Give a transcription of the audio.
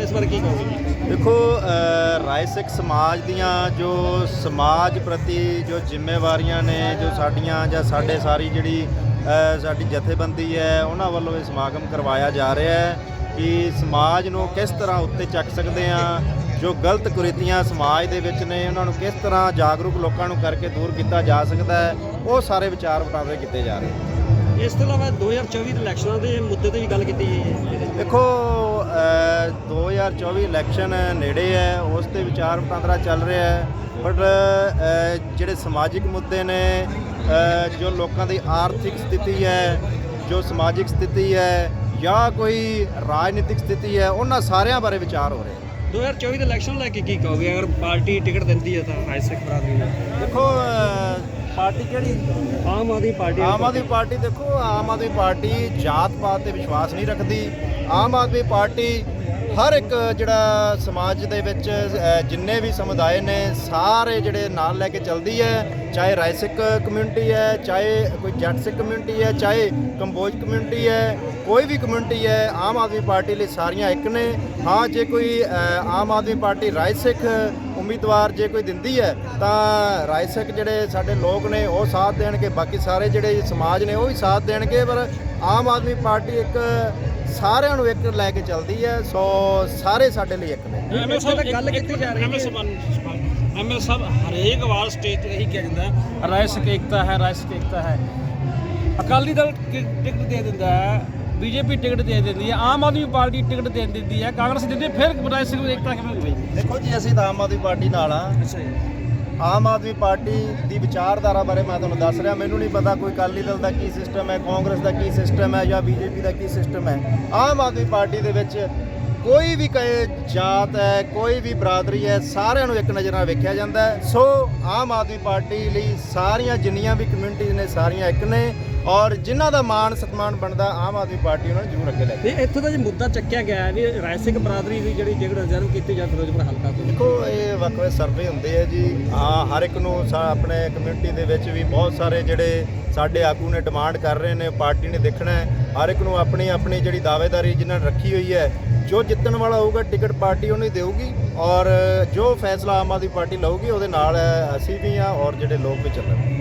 ਇਸ ਬਾਰੇ ਕੀ ਕਹੋਗੇ? ਦੇਖੋ ਰਾਏ ਸਿੱਖ ਸਮਾਜ ਦੀਆਂ ਜੋ ਸਮਾਜ ਪ੍ਰਤੀ ਜੋ ਜ਼ਿੰਮੇਵਾਰੀਆਂ ਨੇ ਜੋ ਸਾਡੀਆਂ ਜਾਂ ਸਾਡੇ ਸਾਰੀ ਜਿਹੜੀ ਸਾਡੀ ਜਥੇਬੰਦੀ ਹੈ ਉਹਨਾਂ ਵੱਲੋਂ ਇਹ ਸਮਾਗਮ ਕਰਵਾਇਆ ਜਾ ਰਿਹਾ ਹੈ ਕਿ ਸਮਾਜ ਨੂੰ ਕਿਸ ਤਰ੍ਹਾਂ ਉੱਤੇ ਚੱਕ ਸਕਦੇ ਆ ਜੋ ਗਲਤ ਕੁਰੀਤੀਆਂ ਸਮਾਜ ਦੇ ਵਿੱਚ ਨੇ ਉਹਨਾਂ ਨੂੰ ਕਿਸ ਤਰ੍ਹਾਂ ਜਾਗਰੂਕ ਲੋਕਾਂ ਨੂੰ ਕਰਕੇ ਦੂਰ ਕੀਤਾ ਜਾ ਸਕਦਾ ਹੈ ਉਹ ਸਾਰੇ ਵਿਚਾਰ ਵਟਾਂਦਰੇ ਕੀਤੇ ਜਾ ਰਹੇ ਨੇ। ਇਸ ਤੋਂ ਇਲਾਵਾ 2024 ਦੇ ਇਲੈਕਸ਼ਨਾਂ ਦੇ ਮੁੱਦੇ ਤੇ ਵੀ ਗੱਲ ਕੀਤੀ ਗਈ ਹੈ। ਦੇਖੋ 2024 ਇਲੈਕਸ਼ਨ ਨੇੜੇ ਹੈ ਉਸ ਤੇ ਵਿਚਾਰ ਵਟਾਂਦਰਾ ਚੱਲ ਰਿਹਾ ਹੈ। ਬਟ ਜਿਹੜੇ ਸਮਾਜਿਕ ਮੁੱਦੇ ਨੇ ਜੋ ਲੋਕਾਂ ਦੀ ਆਰਥਿਕ ਸਥਿਤੀ ਹੈ ਜੋ ਸਮਾਜਿਕ ਸਥਿਤੀ ਹੈ ਜਾਂ ਕੋਈ ਰਾਜਨੀਤਿਕ ਸਥਿਤੀ ਹੈ ਉਹਨਾਂ ਸਾਰਿਆਂ ਬਾਰੇ ਵਿਚਾਰ ਹੋ ਰਿਹਾ 2024 ਦੇ ਇਲੈਕਸ਼ਨ ਲੈ ਕੇ ਕੀ ਕਹੋਗੇ? ਅਗਰ ਪਾਰਟੀ ਟਿਕਟ ਦਿੰਦੀ ਹੈ ਤਾਂ ਰਾਜ ਸਿੱਖ ਬਰਾਦਰੀ ਨੂੰ ਦੇਖੋ ਪਾਰਟੀ ਕਿਹੜੀ? ਆਮ ਆਦਮੀ ਪਾਰਟੀ। ਆਮ ਆਦਮੀ ਪਾਰਟੀ ਦੇਖੋ ਆਮ ਆਦਮੀ ਪਾਰਟੀ ਜਾਤ ਪਾਤ ਤੇ ਵਿਸ਼ਵਾਸ ਨਹੀਂ ਰੱਖਦੀ। ਆਮ ਆਦਮੀ ਪਾਰਟੀ ਹਰ ਇੱਕ ਜਿਹੜਾ ਸਮਾਜ ਦੇ ਵਿੱਚ ਜਿੰਨੇ ਵੀ ਸਮੁਦਾਇ ਨੇ, ਸਾਰੇ ਜਿਹੜੇ ਨਾਲ ਲੈ ਕੇ ਚੱਲਦੀ ਹੈ, ਚਾਹੇ ਰਾਏ ਕਮਿਊਨਿਟੀ ਹੈ, ਚਾਹੇ ਕੋਈ ਜੱਟ ਸਿੱਖ ਕਮਿਊਨਿਟੀ ਹੈ, ਚਾਹੇ ਕੰਬੋਜ ਕਮਿਊਨਿਟੀ ਹੈ, ਕੋਈ ਵੀ ਕਮਿਊਨਿਟੀ ਹੈ, ਆਮ ਆਦਮੀ ਪਾਰਟੀ ਲਈ ਸਾਰੀਆਂ ਇੱਕ ਨੇ। ਹਾਂ, ਜੇ ਕੋਈ ਆਮ ਆਦਮੀ ਪਾਰਟੀ ਰਾਏ ਸਿੱਖ ਉਮੀਦਵਾਰ ਜੇ ਕੋਈ ਦਿੰਦੀ ਹੈ, ਤਾਂ ਰਾਏ ਸਿੱਖ ਜਿਹੜੇ ਸਾਡੇ ਲੋਕ ਨੇ, ਉਹ ਸਾਥ ਦੇਣਗੇ। ਬਾਕੀ ਸਾਰੇ ਜਿਹੜੇ ਸਮਾਜ ਨੇ, ਉਹ ਵੀ ਸਾਥ ਦੇਣਗੇ, ਪਰ ਆਮ ਆਦਮੀ ਪਾਰਟੀ ਇੱਕ ਸਾਰਿਆਂ ਨੂੰ ਇੱਕ ਲੈ ਕੇ ਚੱਲਦੀ ਹੈ ਸੋ ਸਾਰੇ ਸਾਡੇ ਲਈ ਇੱਕ ਨੇ। ਐਮਐਲ ਸਾਹਿਬ ਗੱਲ ਕੀਤੀ ਜਾ ਰਹੀ ਹੈ। ਐਮਐਲ ਸਾਹਿਬ ਹਰੇਕ ਵਾਰ ਸਟੇਜ ਤੇ ਇਹੀ ਕਿਹਾ ਜਾਂਦਾ ਸਿੱਖ ਏਕਤਾ ਹੈ ਰਾਏ ਸਿੱਖ ਏਕਤਾ ਹੈ। ਅਕਾਲੀ ਦਲ ਟਿਕਟ ਦੇ ਦਿੰਦਾ ਹੈ ਬੀਜੇਪੀ ਟਿਕਟ ਦੇ ਦਿੰਦੀ ਹੈ ਆਮ ਆਦਮੀ ਪਾਰਟੀ ਟਿਕਟ ਦੇ ਦਿੰਦੀ ਹੈ ਕਾਂਗਰਸ ਦਿੰਦੀ ਫਿਰ ਰਾਏ ਸਿੱਖ ਏਕਤਾ ਕਿਵੇਂ ਹੋਈ ਦੇਖੋ ਜੀ ਅਸੀਂ ਤਾਂ ਆਮ ਆਦਮੀ ਪਾਰਟੀ ਨਾਲ ਆ ਅੱਛਾ ਜੀ। ਆਮ ਆਦਮੀ ਪਾਰਟੀ ਦੀ ਵਿਚਾਰਧਾਰਾ ਬਾਰੇ ਮੈਂ ਤੁਹਾਨੂੰ ਦੱਸ ਰਿਹਾ। ਮੈਨੂੰ ਨਹੀਂ ਪਤਾ ਕੋਈ ਅਕਾਲੀ ਦਲ ਦਾ ਕੀ ਸਿਸਟਮ ਹੈ, ਕਾਂਗਰਸ ਦਾ ਕੀ ਸਿਸਟਮ ਹੈ ਜਾਂ ਬੀਜੇਪੀ ਦਾ ਕੀ ਸਿਸਟਮ ਹੈ। ਆਮ ਆਦਮੀ ਪਾਰਟੀ ਦੇ ਵਿੱਚ ਕੋਈ ਵੀ ਕਹੇ ਜਾਤ ਹੈ, ਕੋਈ ਵੀ ਬਰਾਦਰੀ ਹੈ, ਸਾਰਿਆਂ ਨੂੰ ਇੱਕ ਨਜ਼ਰ ਨਾਲ ਵੇਖਿਆ ਜਾਂਦਾ ਸੋ ਆਮ ਆਦਮੀ ਪਾਰਟੀ ਲਈ ਸਾਰੀਆਂ ਜਿੰਨੀਆਂ ਵੀ ਕਮਿਊਨਿਟੀਜ਼ ਨੇ, ਸਾਰੀਆਂ ਇੱਕ ਨੇ। ਔਰ ਜਿਨ੍ਹਾਂ ਦਾ ਮਾਣ ਸਤਿਮਾਨ ਬਣਦਾ ਆਮ ਆਦਮੀ ਪਾਰਟੀ ਉਹਨਾਂ ਨੂੰ ਜ਼ਰੂਰ ਅੱਗੇ ਲੈ ਕੇ ਨਹੀਂ ਇੱਥੋਂ ਦਾ ਜੇ ਮੁੱਦਾ ਚੱਕਿਆ ਗਿਆ ਹੈ ਵੀ ਰਾਜ ਸਿੱਖ ਬਰਾਦਰੀ ਦੀ ਜਿਹੜੀ ਟਿਕਟ ਰਿਜ਼ਰਵ ਕੀਤੀ ਜਾਂ ਫਿਰੋਜ਼ਪੁਰ ਹਲਕਾ ਤੋਂ? ਦੇਖੋ ਇਹ ਵੱਖ ਵੱਖ ਸਰਵੇ ਹੁੰਦੇ ਆ ਜੀ। ਹਾਂ ਹਰ ਇੱਕ ਨੂੰ ਆਪਣੇ ਕਮਿਊਨਿਟੀ ਦੇ ਵਿੱਚ ਵੀ ਬਹੁਤ ਸਾਰੇ ਜਿਹੜੇ ਸਾਡੇ ਆਗੂ ਨੇ ਡਿਮਾਂਡ ਕਰ ਰਹੇ ਨੇ ਪਾਰਟੀ ਨੇ ਦੇਖਣਾ ਹੈ। ਹਰ ਇੱਕ ਨੂੰ ਆਪਣੀ ਆਪਣੀ ਜਿਹੜੀ ਦਾਅਵੇਦਾਰੀ ਜਿਨ੍ਹਾਂ ਨੇ ਰੱਖੀ ਹੋਈ ਹੈ ਜੋ ਜਿੱਤਣ ਵਾਲਾ ਹੋਊਗਾ ਟਿਕਟ ਪਾਰਟੀ ਉਹਨੂੰ ਹੀ ਦੇਊਗੀ ਔਰ ਜੋ ਫੈਸਲਾ ਆਮ ਆਦਮੀ ਪਾਰਟੀ ਲਊਗੀ ਉਹਦੇ ਨਾਲ ਅਸੀਂ ਵੀ ਆ ਔਰ ਜਿਹੜੇ ਲੋਕ ਵੀ ਚੱਲਣਗੇ।